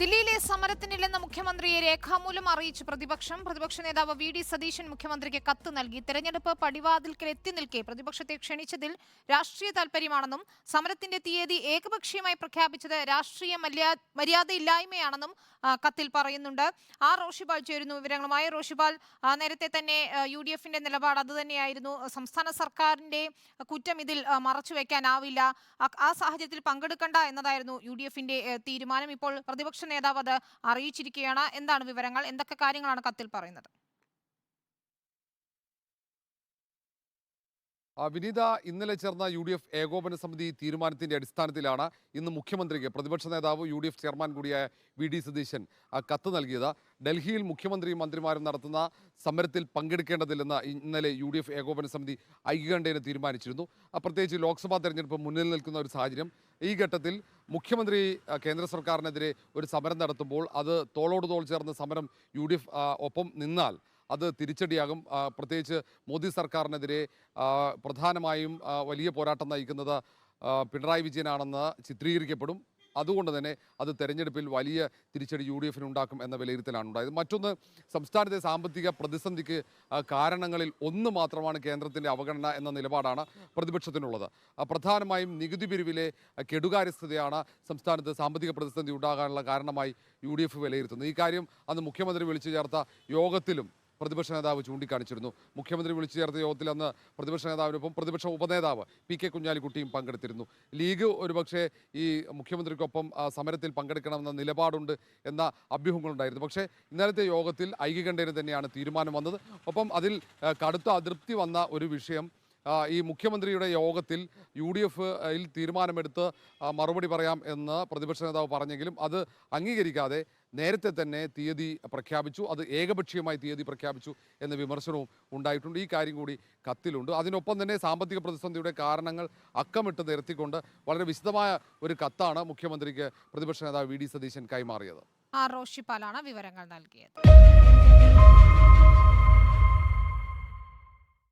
ദില്ലിയിലെ സമരത്തിനില്ലെന്ന് മുഖ്യമന്ത്രിയെ രേഖാമൂലം അറിയിച്ചു പ്രതിപക്ഷം. പ്രതിപക്ഷ നേതാവ് വി. ഡി. സതീശൻ മുഖ്യമന്ത്രിക്ക് കത്ത് നൽകി. തെരഞ്ഞെടുപ്പ് പടിവാതിൽക്കൽ എത്തി നിൽക്കെ പ്രതിപക്ഷത്തെ ക്ഷണിച്ചതിൽ രാഷ്ട്രീയ താൽപര്യമാണെന്നും സമരത്തിന്റെ തീയതി ഏകപക്ഷീയമായി പ്രഖ്യാപിച്ചത് രാഷ്ട്രീയ മര്യാദയില്ലായ്മയാണെന്നും കത്തിൽ പറയുന്നുണ്ട്. ആർ റോഷിപാൽ ചേരുന്നു വിവരങ്ങളുമായി. റോഷിപാൽ ആ, നേരത്തെ തന്നെ യു ഡി എഫിന്റെ നിലപാട് അതുതന്നെയായിരുന്നു സംസ്ഥാന സർക്കാരിന്റെ കുറ്റം ഇതിൽ ആ, മറച്ചു വെക്കാനാവില്ല. ആ- ആ സാഹചര്യത്തിൽ പങ്കെടുക്കണ്ട എന്നതായിരുന്നു യു ഡി എഫിന്റെ തീരുമാനം. ഇപ്പോൾ പ്രതിപക്ഷ നേതാവ് അത് അറിയിച്ചിരിക്കുകയാണ്. എന്താണ് വിവരങ്ങൾ? എന്തൊക്കെ കാര്യങ്ങളാണ് കത്തിൽ പറയുന്നത്? വിനീത ഇന്നലെ ചേർന്ന യു ഡി എഫ് ഏകോപന സമിതി തീരുമാനത്തിന്റെ അടിസ്ഥാനത്തിലാണ് ഇന്ന് മുഖ്യമന്ത്രിക്ക് പ്രതിപക്ഷ നേതാവ് യു ഡി എഫ് ചെയർമാൻ കൂടിയായ വി ഡി സതീശൻ കത്ത് നൽകിയത്. ഡൽഹിയിൽ മുഖ്യമന്ത്രിയും മന്ത്രിമാരും നടത്തുന്ന സമരത്തിൽ പങ്കെടുക്കേണ്ടതില്ലെന്ന് ഇന്നലെ യു ഡി എഫ് ഏകോപന സമിതി ഐക്യകണ്ഠേന തീരുമാനിച്ചിരുന്നു. പ്രത്യേകിച്ച് ലോക്സഭാ തെരഞ്ഞെടുപ്പ് മുന്നിൽ നിൽക്കുന്ന ഒരു സാഹചര്യം. ഈ ഘട്ടത്തിൽ മുഖ്യമന്ത്രി കേന്ദ്ര സർക്കാരിനെതിരെ ഒരു സമരം നടത്തുമ്പോൾ അത് തോളോട് തോൾ ചേർന്ന് സമരം യു ഡി എഫ് ഒപ്പം നിന്നാൽ അത് തിരിച്ചടിയാകും. പ്രത്യേകിച്ച് മോദി സർക്കാരിനെതിരെ പ്രധാനമായും വലിയ പോരാട്ടം നയിക്കുന്നത് പിണറായി വിജയനാണെന്ന് ചിത്രീകരിക്കപ്പെടും. അതുകൊണ്ട് തന്നെ അത് തെരഞ്ഞെടുപ്പിൽ വലിയ തിരിച്ചടി യു ഡി എഫിന് ഉണ്ടാക്കും എന്ന വിലയിരുത്തലാണ് ഉണ്ടായത്. മറ്റൊന്ന് സംസ്ഥാനത്തെ സാമ്പത്തിക പ്രതിസന്ധിക്ക് കാരണങ്ങളിൽ ഒന്ന് മാത്രമാണ് കേന്ദ്രത്തിന്റെ അവഗണന എന്ന നിലപാടാണ് പ്രതിപക്ഷത്തിനുള്ളത്. പ്രധാനമായും നികുതി പിരിവിലെ കെടുകാര്യസ്ഥതയാണ് സംസ്ഥാനത്ത് സാമ്പത്തിക പ്രതിസന്ധി ഉണ്ടാകാനുള്ള കാരണമായി യു ഡി എഫ് വിലയിരുത്തുന്നത്. ഈ കാര്യം അന്ന് മുഖ്യമന്ത്രി വിളിച്ചു ചേർത്ത യോഗത്തിലും പ്രതിപക്ഷ നേതാവ് ചൂണ്ടിക്കാണിച്ചിരുന്നു. മുഖ്യമന്ത്രി വിളിച്ചു ചേർത്ത യോഗത്തിൽ അന്ന് പ്രതിപക്ഷ നേതാവിനൊപ്പം പ്രതിപക്ഷ ഉപനേതാവ് പി കെ കുഞ്ഞാലിക്കുട്ടിയും പങ്കെടുത്തിരുന്നു. ലീഗ് ഒരുപക്ഷെ ഈ മുഖ്യമന്ത്രിക്കൊപ്പം സമരത്തിൽ പങ്കെടുക്കണമെന്ന നിലപാടുണ്ട് എന്ന അഭ്യൂഹങ്ങളുണ്ടായിരുന്നു. പക്ഷേ ഇന്നലത്തെ യോഗത്തിൽ ഐക്യകണ്ഠേന തന്നെയാണ് തീരുമാനം വന്നത്. ഒപ്പം അതിൽ കടുത്ത അതൃപ്തി വന്ന ഒരു വിഷയം ഈ മുഖ്യമന്ത്രിയുടെ യോഗത്തിൽ യു ഡി എഫിൽ തീരുമാനമെടുത്ത് മറുപടി പറയാം എന്ന് പ്രതിപക്ഷ നേതാവ് പറഞ്ഞെങ്കിലും അത് അംഗീകരിക്കാതെ നേരത്തെ തന്നെ തീയതി പ്രഖ്യാപിച്ചു അത് ഏകപക്ഷീയമായി തീയതി പ്രഖ്യാപിച്ചു എന്ന വിമർശനവും ഉണ്ടായിട്ടുണ്ട്. ഈ കാര്യം കൂടി കത്തിലുണ്ട്. അതിനൊപ്പം തന്നെ സാമ്പത്തിക പ്രതിസന്ധിയുടെ കാരണങ്ങൾ അക്കമിട്ട് നിരത്തിക്കൊണ്ട് വളരെ വിശദമായ ഒരു കത്താണ് മുഖ്യമന്ത്രിക്ക് പ്രതിപക്ഷ നേതാവ് വി ഡി സതീശൻ കൈമാറിയത്. ആർ റോഷിപ്പാലാണ് വിവരങ്ങൾ നൽകിയത്.